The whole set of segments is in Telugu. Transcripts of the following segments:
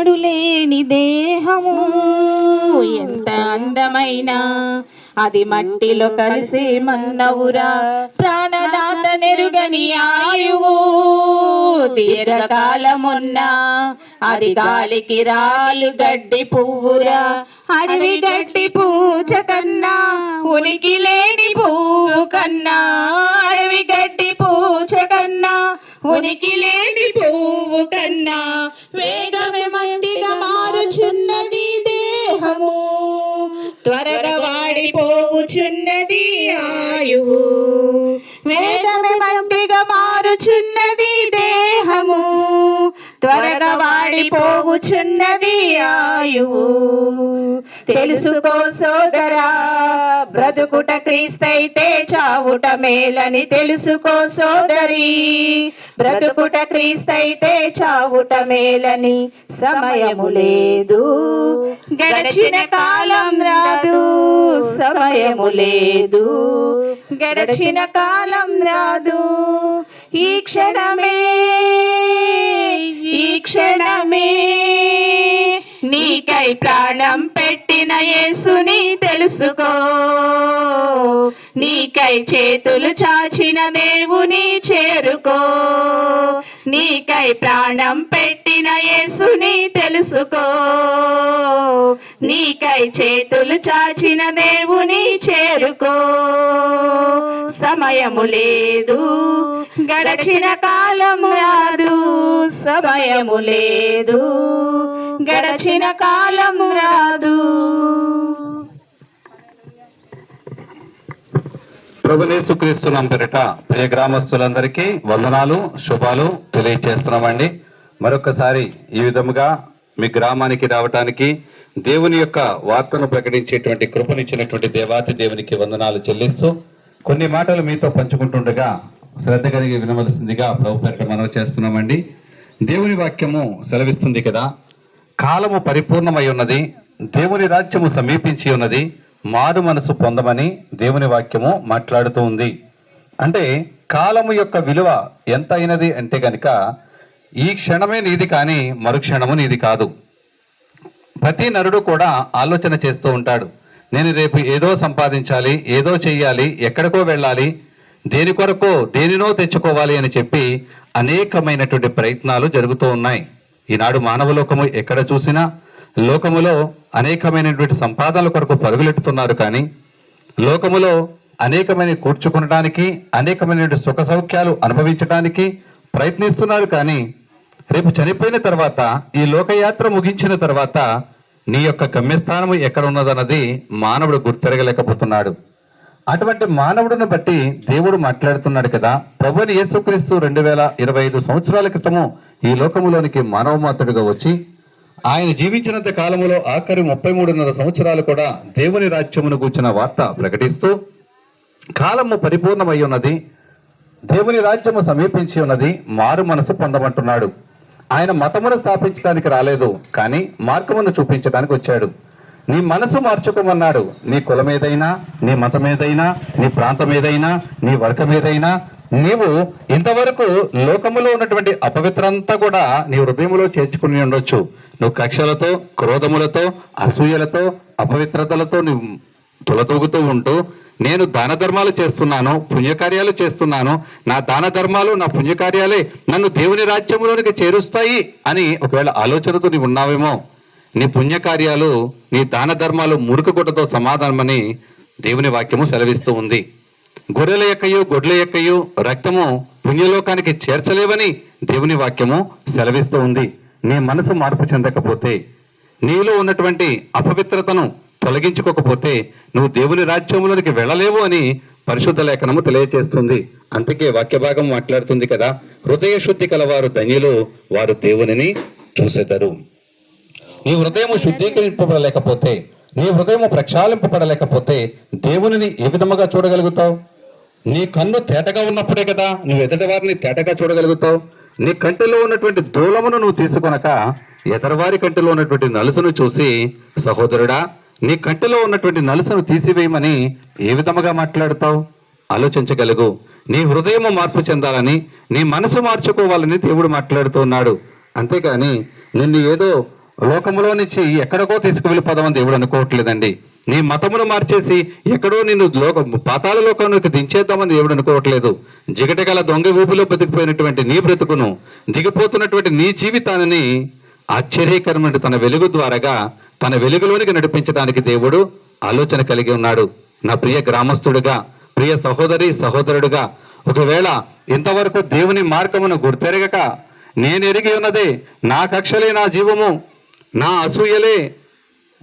లేని దేహము. ఎంత అందమైన. అది మట్టిలో కలిసి మన్నవురా. ప్రాణదాత నెరుగని ఆయువు. దీర్ఘకాలమున్న అది గాలికి రాలు గడ్డి పువ్వురా. అడవి గడ్డి పూచ కన్నా ఉనికి లేని పువ్వు కన్నా. అడవి గడ్డి పూచ కన్నా ఉనికి లేని పువ్వు కన్నా వేగమే మండిగా మారుచున్నది దేహము. త్వరగా వాడిపోవుచున్నది ఆయువు. వేగమే మండిగా మారుచున్నది దేహము. త్వరగా వాడిపోవుచున్నది ఆయువు. తెలుసుకో సోదరా. బ్రతుకుట క్రీస్తైతే చావుట మేలని తెలుసుకో సోదరి. బ్రతుకుట క్రీస్తైతే చావుట మేలని సమయము లేదు. గడచిన కాలం రాదు సమయము లేదు. గడచిన కాలం రాదు ఈ క్షణమే ఈ క్షణమే. నీకై ప్రాణం పెట్టిన యేసుని తెలుసుకో. నీకై చేతులు చాచిన దేవుని చేరుకో. నీకై ప్రాణం పెట్టిన యేసుని తెలుసుకో. నీకై చేతులు చాచిన దేవుని చేరుకో. సమయము లేదు గడచిన కాలము రాదు. సమయము లేదు గడచిన కాలం రాదు. ప్రభునేసుక్రీస్తులం పేరిట ప్రియ గ్రామస్తులందరికీ వందనాలు శుభాలు తెలియచేస్తున్నామండి. మరొకసారి ఈ విధముగా మీ గ్రామానికి రావటానికి దేవుని యొక్క వార్తను ప్రకటించేటువంటి కృపనిచ్చినటువంటి దేవాతి దేవునికి వందనాలు చెల్లిస్తూ కొన్ని మాటలు మీతో పంచుకుంటుండగా శ్రద్ధ కలిగి వినవలసిందిగా ప్రభు పేరిట మనవి చేస్తున్నామండి. దేవుని వాక్యము సెలవిస్తుంది కదా కాలము పరిపూర్ణమై ఉన్నది దేవుని రాజ్యము సమీపించి ఉన్నది మారు మనసు పొందమని దేవుని వాక్యము మాట్లాడుతూ ఉంది. అంటే కాలము యొక్క విలువ ఎంత అయినది అంటే గనుక ఈ క్షణమే నీది కానీ మరుక్షణము నీది కాదు. ప్రతి నరుడు కూడా ఆలోచన చేస్తూ ఉంటాడు. నేను రేపు ఏదో సంపాదించాలి ఏదో చెయ్యాలి ఎక్కడికో వెళ్ళాలి దేని కొరకో దేనినో తెచ్చుకోవాలి అని చెప్పి అనేకమైనటువంటి ప్రయత్నాలు జరుగుతూ ఉన్నాయి. ఈనాడు మానవ లోకము ఎక్కడ చూసినా లోకములో అనేకమైనటువంటి సంపాదనల కొరకు పరుగులెట్టుతున్నారు కానీ లోకములో అనేకమైన కూర్చుకునడానికి అనేకమైనటువంటి సుఖ సౌఖ్యాలు అనుభవించడానికి ప్రయత్నిస్తున్నారు కానీ రేపు చనిపోయిన తర్వాత ఈ లోకయాత్ర ముగించిన తర్వాత నీ యొక్క గమ్యస్థానము ఎక్కడ ఉన్నదన్నది మానవుడు గుర్తెరగలేకపోతున్నాడు. అటువంటి మానవుడిని బట్టి దేవుడు మాట్లాడుతున్నాడు కదా. ప్రభుని యేసుక్రీస్తు రెండు వేల ఇరవై ఐదు సంవత్సరాల క్రితము ఈ లోకములోనికి మానవ మాతడుగా వచ్చి ఆయన జీవించినంత కాలములో ఆఖరి ముప్పై మూడున్నర సంవత్సరాలు కూడా దేవుని రాజ్యమును కూర్చిన వార్త ప్రకటిస్తూ కాలము పరిపూర్ణమై ఉన్నది దేవుని రాజ్యము సమీపించి ఉన్నది మారు మనసు పొందమంటున్నాడు. ఆయన మతమును స్థాపించడానికి రాలేదు కానీ మార్గమును చూపించడానికి వచ్చాడు. నీ మనసు మార్చుకోమన్నాడు. నీ కులం ఏదైనా నీ మతం ఏదైనా నీ ప్రాంతం ఏదైనా నీ వర్గం ఏదైనా నీవు ఇంతవరకు లోకములో ఉన్నటువంటి అపవిత్రంతా కూడా నీ హృదయంలో చేర్చుకుని ఉండొచ్చు. నువ్వు కక్షలతో క్రోధములతో అసూయలతో అపవిత్రతలతో నువ్వు తులతూగుతూ ఉంటూ నేను దాన ధర్మాలు చేస్తున్నాను పుణ్యకార్యాలు చేస్తున్నాను. నా దాన ధర్మాలు నా పుణ్యకార్యాలే నన్ను దేవుని రాజ్యంలోనికి చేరుస్తాయి అని ఒకవేళ ఆలోచనతో నీవు ఉన్నావేమో నీ పుణ్యకార్యాలు నీ దాన ధర్మాలు మురుకుగుడ్డతో సమాధానమని దేవుని వాక్యము సెలవిస్తూ ఉంది. గొర్రెల యొక్కయు గొడ్ల యొక్కయు రక్తము పుణ్యలోకానికి చేర్చలేవని దేవుని వాక్యము సెలవిస్తూ ఉంది. నీ మనసు మార్పు చెందకపోతే నీలో ఉన్నటువంటి అపవిత్రతను తొలగించుకోకపోతే నువ్వు దేవుని రాజ్యంలోనికి వెళ్ళలేవు అని పరిశుద్ధ లేఖనము తెలియజేస్తుంది అందుకే వాక్య భాగం మాట్లాడుతుంది కదా హృదయ శుద్ధి కలవారు ధన్యులు వారు దేవునిని చూసేదరు. నీ హృదయము శుద్ధీకరింపబడలేకపోతే నీ హృదయము ప్రక్షాళింపబడలేకపోతే దేవునిని ఏ విధముగా చూడగలుగుతావు? నీ కన్ను తేటగా ఉన్నప్పుడే కదా నువ్వు ఎదటివారిని తేటగా చూడగలుగుతావు. నీ కంటిలో ఉన్నటువంటి దూలమును నువ్వు తీసుకొనక ఎదరవారి కంటిలో ఉన్నటువంటి నలుసును చూసి సహోదరుడా నీ కంటిలో ఉన్నటువంటి నలుసును తీసివేయమని ఏ విధముగా మాట్లాడతావు? ఆలోచించగలుగు. నీ హృదయము మార్పు చెందాలని నీ మనసు మార్చుకోవాలని దేవుడు మాట్లాడుతూ ఉన్నాడు. అంతేకాని నిన్ను ఏదో లోకములో నుంచి ఎక్కడికో తీసుకువెళ్ళిపోదామని దేవుడు అనుకోవట్లేదండి. నీ మతమును మార్చేసి ఎక్కడో నిన్ను లోక పాతాల లోకానికి దించేద్దామని దేవుడు అనుకోవట్లేదు. జిగటగల దొంగ ఊపిలో బతికిపోయినటువంటి నీ బ్రతుకును దిగిపోతున్నటువంటి నీ జీవితాన్ని ఆశ్చర్యకరమైన తన వెలుగు ద్వారాగా తన వెలుగులోనికి నడిపించడానికి దేవుడు ఆలోచన కలిగి ఉన్నాడు. నా ప్రియ గ్రామస్తుడుగా ప్రియ సహోదరి సహోదరుడుగా ఒకవేళ ఇంతవరకు దేవుని మార్గమును గుర్తెరగక నేను ఎరిగి ఉన్నదే నా కక్షలే నా జీవము నా అసూయలే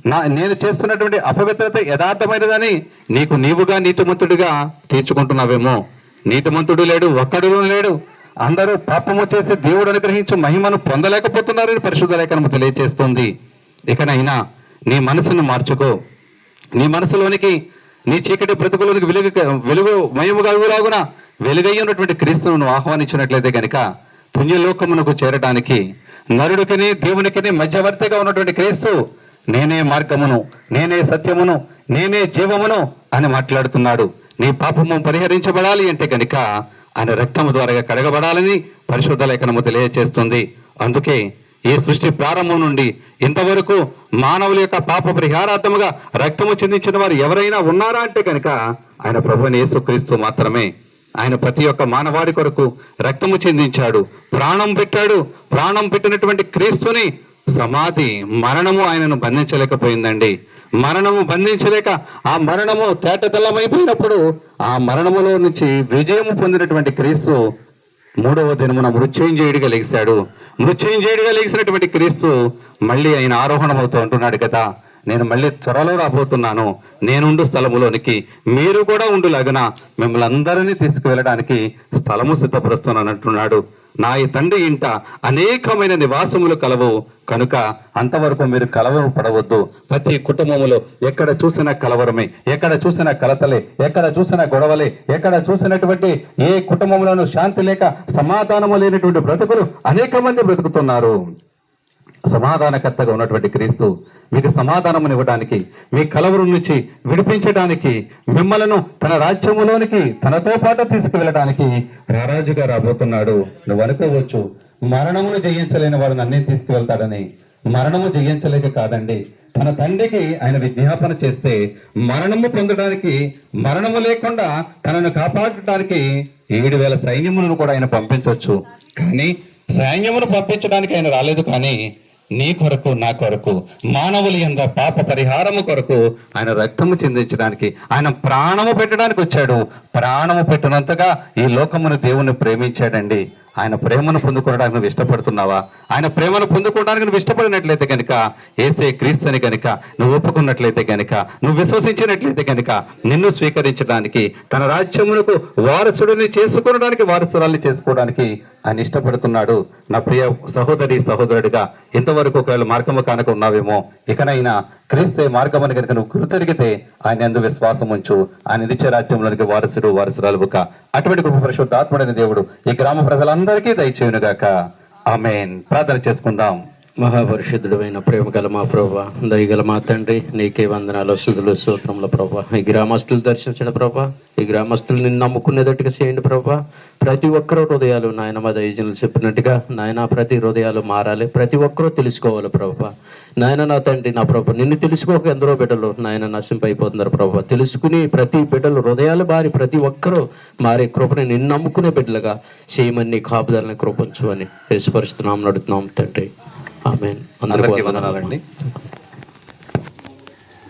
నా నేను చేస్తున్నటువంటి అపవిత్రత యథార్థమైనదని నీకు నీవుగా నీతిమంతుడిగా తీర్చుకుంటున్నావేమో. నీతిమంతుడు లేడు ఒక్కడు లేడు. అందరూ పాపము చేసి దేవుడు అనుగ్రహించి మహిమను పొందలేకపోతున్నారని పరిశుద్ధ లేఖనము తెలియచేస్తుంది. ఇకనైనా నీ మనసును మార్చుకో. నీ మనసులోనికి నీ చీకటి బ్రతుకులోనికి వెలుగు వెలుగు మయముగా లాగున వెలుగయ్యున్నటువంటి క్రీస్తును ఆహ్వానించినట్లయితే గనుక పుణ్యలోకమునకు చేరడానికి నరుడికిని దేవునికిని మధ్యవర్తిగా ఉన్నటువంటి క్రీస్తు నేనే మార్గమును నేనే సత్యమును నేనే జీవమును అని మాట్లాడుతున్నాడు. నీ పాపము పరిహరించబడాలి అంటే గనుక ఆయన రక్తము ద్వారా కడగబడాలని పరిశుద్ధ లేఖనము తెలియజేస్తుంది అందుకే ఈ సృష్టి ప్రారంభం నుండి ఇంతవరకు మానవుల యొక్క పాప పరిహారార్థముగా రక్తము చెందించిన వారు ఎవరైనా ఉన్నారా అంటే కనుక ఆయన ప్రభుని యేసుక్రీస్తు మాత్రమే. ఆయన ప్రతి ఒక్క మానవాడి కొరకు రక్తము చెందించాడు. ప్రాణం పెట్టాడు. ప్రాణం పెట్టినటువంటి క్రీస్తుని సమాధి మరణము ఆయనను బంధించలేకపోయిందండి. మరణము బంధించలేక ఆ మరణము తేటతెల్లమైపోయినప్పుడు ఆ మరణములో నుంచి విజయము పొందినటువంటి క్రీస్తు మూడవ దినమున మృత్యుంజయుడిగా లెగిశాడు మృత్యుంజయుడిగా లెగిసినటువంటి క్రీస్తు మళ్ళీ ఆయన ఆరోహణమవుతూ అంటున్నాడు కదా. నేను మళ్ళీ త్వరలో రాబోతున్నాను. నేనుండు స్థలములోనికి మీరు కూడా ఉండులాగున మిమ్మల్ని అందరినీ తీసుకువెళ్ళడానికి స్థలము సిద్ధపరుస్తున్నాను అంటున్నాడు నా ఈ తండ్రి ఇంట అనేకమైన నివాసములు కలవు. కనుక అంతవరకు మీరు కలవరం పడవద్దు. ప్రతి కుటుంబములో ఎక్కడ చూసిన కలవరమే ఎక్కడ చూసిన కలతలే ఎక్కడ చూసిన గొడవలే ఎక్కడ చూసినటువంటి ఏ కుటుంబంలోనూ శాంతి లేక సమాధానము లేనటువంటి బ్రతుకులు అనేక మంది బ్రతుకుతున్నారు. సమాధానకర్తగా ఉన్నటువంటి క్రీస్తు మీకు సమాధానమును ఇవ్వడానికి మీ కలవరం నుంచి విడిపించడానికి మిమ్మలను తన రాజ్యములోనికి తనతో పాటు తీసుకువెళ్ళడానికి రారాజుగా రాబోతున్నాడు. నువ్వు అనుకోవచ్చు మరణమును జయించలేని వాడు నన్నే తీసుకువెళ్తాడని. మరణము జయించలేక కాదండి. తన తండ్రికి ఆయన విజ్ఞాపన చేస్తే మరణము పొందడానికి మరణము లేకుండా తనను కాపాడటానికి ఏడు వేల సైన్యములను కూడా ఆయన పంపించవచ్చు కానీ సైన్యమును పంపించడానికి ఆయన రాలేదు కానీ నీ కొరకు నా కొరకు మానవుల యొక్క పాప పరిహారము కొరకు ఆయన రక్తము చెందించడానికి ఆయన ప్రాణము పెట్టడానికి వచ్చాడు. ప్రాణము పెట్టినంతగా ఈ లోకమును దేవుని ప్రేమించాడండి. ఆయన ప్రేమను పొందుకోవడానికి నువ్వు ఇష్టపడుతున్నావా? ఆయన ప్రేమను పొందుకోవడానికి నువ్వు ఇష్టపడినట్లయితే కనుక ఏసే క్రీస్తుని కనుక నువ్వు ఒప్పుకున్నట్లయితే కనుక నువ్వు విశ్వసించినట్లయితే కనుక నిన్ను స్వీకరించడానికి తన రాజ్యమునకు వారసుడిని చేసుకోవడానికి వారసురాల్ని చేసుకోవడానికి ఆయన ఇష్టపడుతున్నాడు. నా ప్రియ సహోదరి సహోదరుడిగా ఇంతవరకు ఒకవేళ మార్గము కానక ఉన్నావేమో ఇకనైనా క్రీస్తే మార్గమని కనుక నువ్వు గుర్తెరిగితే ఆయన ఎందు విశ్వాసం ఉంచు. ఆయన నిత్య రాజ్యంలోనికి వారసుడు వారసురాలు ఒక అటువంటి కృప పరిశుద్ధాత్ముడైన దేవుడు ఈ గ్రామ ప్రజలందరికీ దయచేయునుగాక. ఆమెన్. ప్రార్థన చేసుకుందాం. మహాపరిశుద్ధుడమైన ప్రేమ గల మా ప్రభా దయగల మా తండ్రి నీకే వందనాలు సుధులు సూత్రముల ప్రభా. ఈ గ్రామస్తులు దర్శించిన ప్రభా. ఈ గ్రామస్తులు నిన్ను నమ్ముకునేటట్టుగా చేయండి ప్రభా. ప్రతి ఒక్కరు హృదయాలు నాయన మా దయజనులు చెప్పినట్టుగా నాయన ప్రతి హృదయాలు మారాలి. ప్రతి ఒక్కరూ తెలుసుకోవాలి ప్రభా. నాయన నా తండ్రి నా ప్రభు నిన్ను తెలుసుకోక ఎందరో బిడ్డలు నాయన నశింపైపోతున్నారు ప్రభా. తెలుసుకుని ప్రతి బిడ్డలు హృదయాలు బారి ప్రతి ఒక్కరూ మారే కృపని నిన్ను నమ్ముకునే బిడ్డలుగా చేయమని కాపుదలని కృపించు అని యేసుపరుస్తున్నాం నడుతున్నాం తండ్రి. ఆమెన్. అందరికీ అందరికీ వందనాలు. వందనాలండి.